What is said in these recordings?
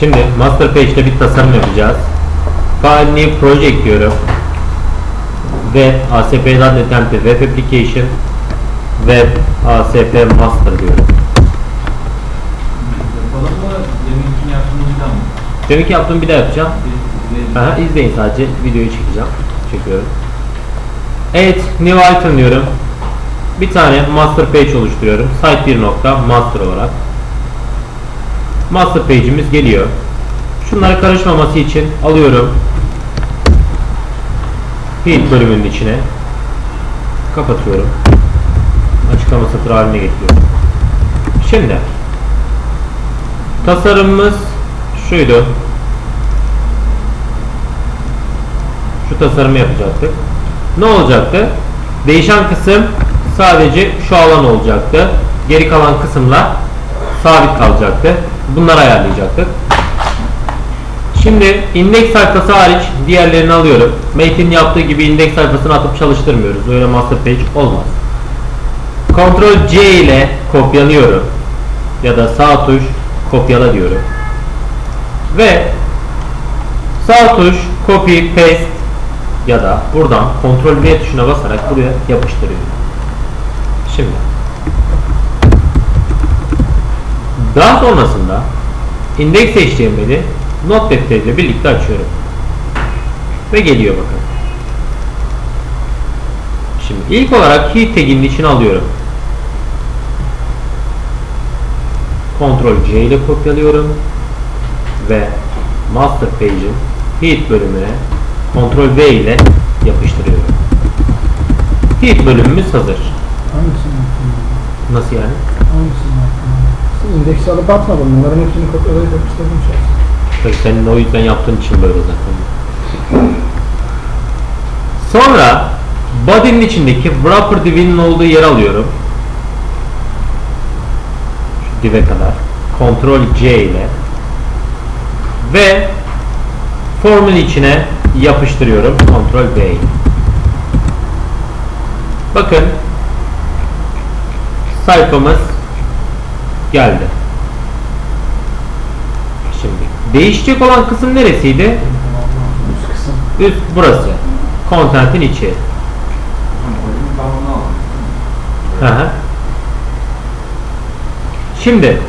Şimdi master page'de bir tasarım yapacağız. File new project diyorum. Ve ASP.NET Template Web Application Web ASP Master diyorum. Demek ki yaptığım bir daha yapacağım. Aha, izleyin sadece videoyu çekeceğim. Çekiyorum. Evet, new item diyorum. Bir tane master page oluşturuyorum. Site 1 nokta master olarak. Master page'imiz geliyor. Şunlara karışmaması için alıyorum. Field bölümünün içine kapatıyorum. Açıklama satırı haline getiriyorum. Şimdi tasarımımız şuydu. şu tasarımı yapacaktık. Ne olacaktı? Değişen kısım sadece şu alan olacaktı. Geri kalan kısımlar sabit kalacaktı. Bunları ayarlayacaktık. Şimdi indeks sayfası hariç diğerlerini alıyorum. Mate'in yaptığı gibi indeks sayfasını atıp çalıştırmıyoruz. Öyle master page olmaz. Ctrl C ile kopyalıyorum. Ya da sağ tuş kopyala diyorum. Ve sağ tuş copy paste ya da buradan Ctrl V tuşuna basarak buraya yapıştırıyorum. Şimdi daha sonrasında index HTML'i Notepad ile birlikte açıyorum. Ve geliyor bakın. Şimdi ilk olarak heat tag'inin içine alıyorum. Ctrl C ile kopyalıyorum ve master page'in heat bölümüne Ctrl V ile yapıştırıyorum. Heat bölümümüz hazır. Nasıl yani? İndeksi alıp atmadın. Bunların hepsini kopyalayıp yapıştırdın şu an. Tabii senin o yüzden yaptığın için böyle zaten. Sonra body'nin içindeki wrapper divinin olduğu yer alıyorum. Şu dive kadar. Ctrl C ile ve formun içine yapıştırıyorum. Ctrl ile. Bakın sayfamız geldi. Şimdi değişecek olan kısım neresiydi? Üst kısım. Üst burası. Content'in içi. Hı. Şimdi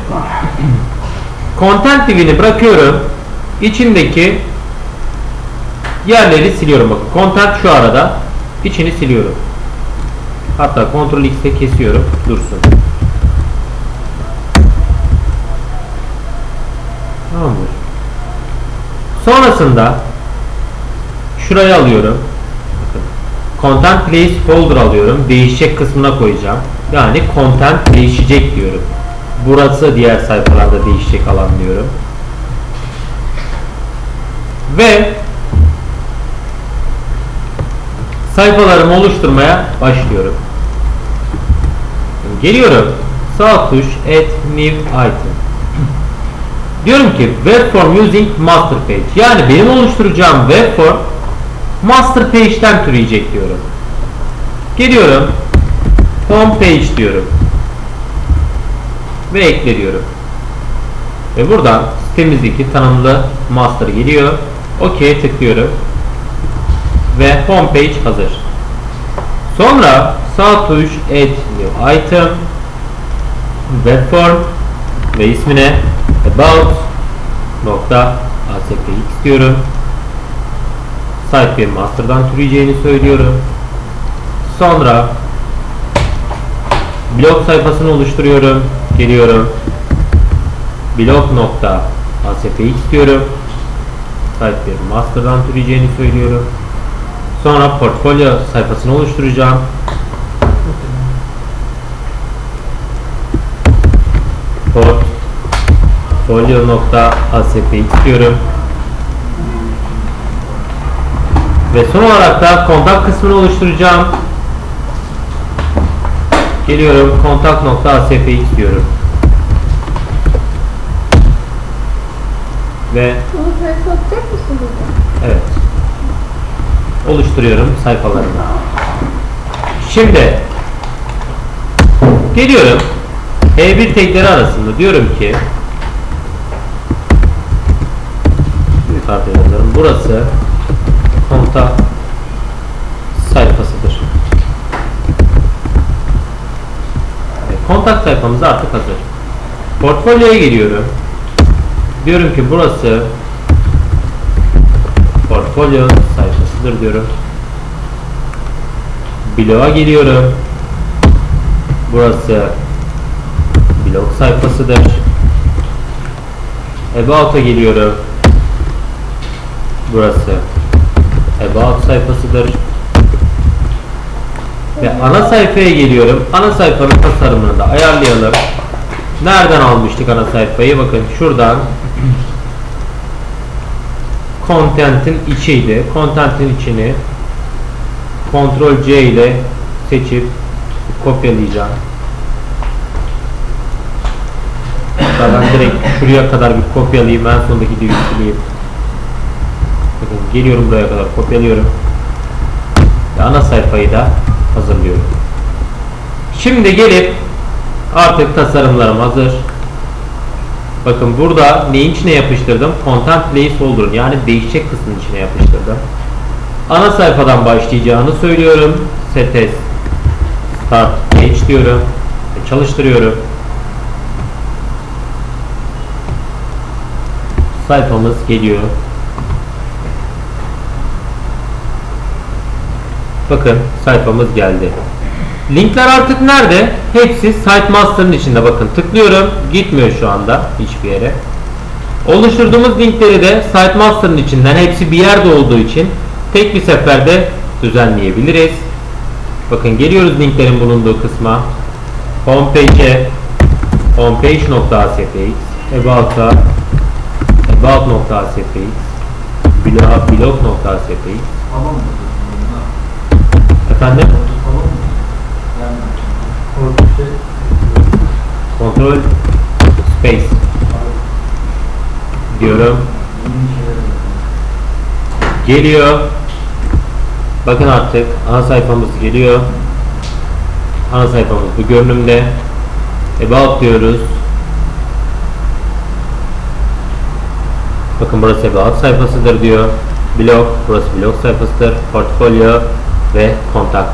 Content divini bırakıyorum. İçindeki yerleri siliyorum. Bakın content şu arada. İçini siliyorum. Hatta Ctrl X'e kesiyorum. Dursun. Sonrasında şurayı alıyorum. Content place folder alıyorum. Değişecek kısmına koyacağım. Yani content değişecek diyorum. Burası diğer sayfalarda değişecek alan diyorum. Ve sayfalarımı oluşturmaya başlıyorum. Geliyorum. Sağ tuş add new item. Diyorum ki web form using master page. Yani benim oluşturacağım web form master page'den türeyecek diyorum. Geliyorum. Home page diyorum. Ve ekle diyorum. Ve buradan sitemizdeki tanımlı master geliyor. OK'ye tıklıyorum. Ve home page hazır. Sonra sağ tuş add new item web form ve ismine about nokta aspx diyorum. Site bir master'dan türeyeceğini söylüyorum. Sonra blog sayfasını oluşturuyorum. Geliyorum. blog nokta aspx diyorum. Site bir master'dan türeyeceğini söylüyorum. Sonra portfolyo sayfasını oluşturacağım. Portfolio nokta aspx diyorum. Ve son olarak da kontak kısmını oluşturacağım. Geliyorum kontak nokta aspx diyorum. Ve Bunu burada? Evet. Oluşturuyorum sayfalarımı. Şimdi geliyorum. E1 tekleri arasında diyorum ki kartı yazarım. Burası kontak sayfasıdır. Evet, Kontak sayfamız artık hazır. Portfolyoya geliyorum. Diyorum ki burası portfolyo sayfasıdır diyorum. Bloğa geliyorum. Burası blog sayfasıdır. About'a geliyorum. Burası About sayfasıdır. Ve ana sayfaya geliyorum. Ana sayfanın tasarımını da ayarlayalım. Nereden almıştık ana sayfayı? Bakın şuradan Content'in içiydi. Content'in içini Ctrl C ile seçip kopyalayacağım. Ben direkt şuraya kadar bir kopyalayayım. En sondaki de sileyim. Bakın geliyorum buraya kadar kopyalıyorum. Ve ana sayfayı da hazırlıyorum. Şimdi gelip artık tasarımlarım hazır. Bakın burada neyin içine yapıştırdım? Content placeholder yani değişecek kısmın içine yapıştırdım. Ana sayfadan başlayacağını söylüyorum. Set start page diyorum. Ve çalıştırıyorum. Sayfamız geliyor. Bakın sayfamız geldi. Linkler artık nerede? Hepsi Site Master'ın içinde bakın. Tıklıyorum. Gitmiyor şu anda hiçbir yere. Oluşturduğumuz linkleri de Site Master'ın içinden hepsi bir yerde olduğu için tek bir seferde düzenleyebiliriz. Bakın geliyoruz linklerin bulunduğu kısma. Homepage'e homepage.aspx About'a about.aspx blog, blog.aspx Tamam mı? Efendim? Control Space diyorum. Geliyor. Bakın artık ana sayfamız geliyor. Ana sayfamız bu görünümde. About diyoruz. Bakın burası About sayfasıdır diyor. Blog, burası blog sayfasıdır. Portfolyo ve kontakt.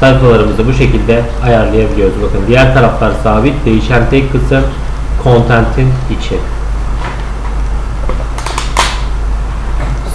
Sayfalarımızı bu şekilde ayarlayabiliyoruz. Bakın diğer taraflar sabit. Değişen tek kısım content'in içi.